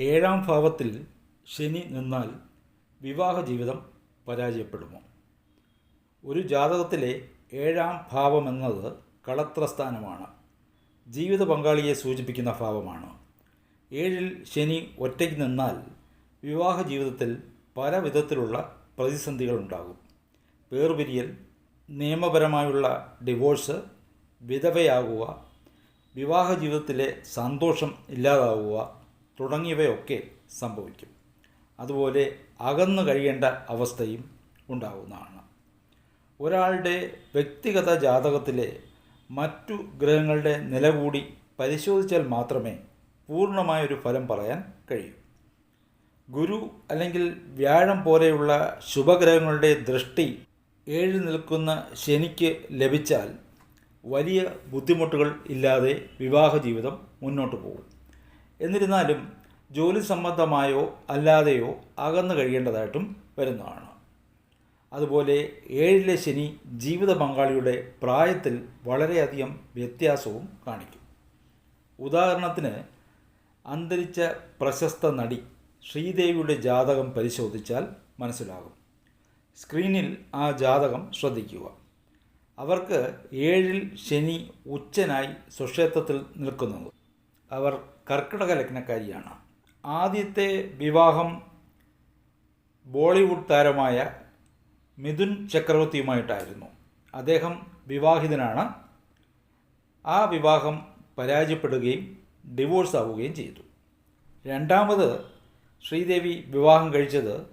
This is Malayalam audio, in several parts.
ഏഴാം ഭാവത്തിൽ ശനി നിന്നാൽ വിവാഹ ജീവിതം പരാജയപ്പെടുമോ? ഒരു ജാതകത്തിലെ ഏഴാം ഭാവമെന്നത് കളത്രസ്ഥാനമാണ്. ജീവിത പങ്കാളിയെ സൂചിപ്പിക്കുന്ന ഭാവമാണ്. ഏഴിൽ ശനി ഒറ്റയ്ക്ക് നിന്നാൽ വിവാഹ ജീവിതത്തിൽ പല വിധത്തിലുള്ള പ്രതിസന്ധികളുണ്ടാകും വേർപിരിയൽ നിയമപരമായുള്ള ഡിവോഴ്സ് വിധവയാകുക വിവാഹ ജീവിതത്തിലെ സന്തോഷം ഇല്ലാതാവുക തുടങ്ങിയവയൊക്കെ സംഭവിക്കും. അതുപോലെ അകന്നു കഴിയേണ്ട അവസ്ഥയും ഉണ്ടാകുന്നതാണ് ഒരാളുടെ വ്യക്തിഗത ജാതകത്തിലെ മറ്റു ഗ്രഹങ്ങളുടെ നില കൂടി പരിശോധിച്ചാൽ മാത്രമേ പൂർണമായൊരു ഫലം പറയാൻ കഴിയൂ. ഗുരു അല്ലെങ്കിൽ വ്യാഴം പോലെയുള്ള ശുഭഗ്രഹങ്ങളുടെ ദൃഷ്ടി ഏഴ് നിൽക്കുന്ന ശനിക്ക് ലഭിച്ചാൽ വലിയ ബുദ്ധിമുട്ടുകൾ ഇല്ലാതെ വിവാഹ ജീവിതം മുന്നോട്ട് പോകും. എന്നിരുന്നാലും ജോലി സംബന്ധമായോ അല്ലാതെയോ അകന്നു കഴിയേണ്ടതായിട്ടും വരുന്നതാണ്. അതുപോലെ ഏഴിലെ ശനി ജീവിത പങ്കാളിയുടെ പ്രായത്തിൽ വളരെയധികം വ്യത്യാസവും കാണിക്കും. ഉദാഹരണത്തിന് അന്തരിച്ച പ്രശസ്ത നടി ശ്രീദേവിയുടെ ജാതകം പരിശോധിച്ചാൽ മനസ്സിലാകും. സ്ക്രീനിൽ ആ ജാതകം ശ്രദ്ധിക്കുക. അവർക്ക് ഏഴിൽ ശനി ഉച്ചനായി സ്വക്ഷേത്രത്തിൽ നിൽക്കുന്നത് അവർ കർക്കിടക ലഗ്നക്കാരിയാണ്. ആദ്യത്തെ വിവാഹം ബോളിവുഡ് താരമായ മിഥുൻ ചക്രവർത്തിയുമായിട്ടായിരുന്നു. അദ്ദേഹം വിവാഹിതനാണ്. ആ വിവാഹം പരാജയപ്പെടുകയും ഡിവോഴ്സ് ആവുകയും ചെയ്തു. രണ്ടാമത് ശ്രീദേവി വിവാഹം കഴിച്ചത്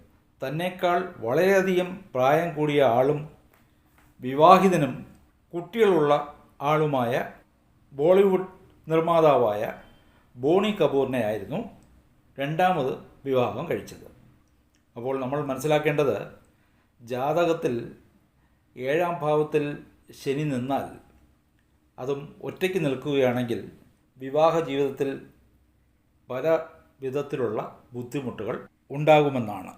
തന്നേക്കാൾ വളരെയധികം പ്രായം കൂടിയ ആളും വിവാഹിതനും കുട്ടികളുള്ള ആളുമായ ബോളിവുഡ് നിർമ്മാതാവായ ബോണി കപൂറിനെ ആയിരുന്നു രണ്ടാമത് വിവാഹം കഴിച്ചത്. അപ്പോൾ നമ്മൾ മനസ്സിലാക്കേണ്ടത് ജാതകത്തിൽ ഏഴാം ഭാവത്തിൽ ശനി നിന്നാൽ അതും ഒറ്റയ്ക്ക് നിൽക്കുകയാണെങ്കിൽ വിവാഹ ജീവിതത്തിൽ പല വിധത്തിലുള്ള ബുദ്ധിമുട്ടുകൾ ഉണ്ടാകുമെന്നാണ്.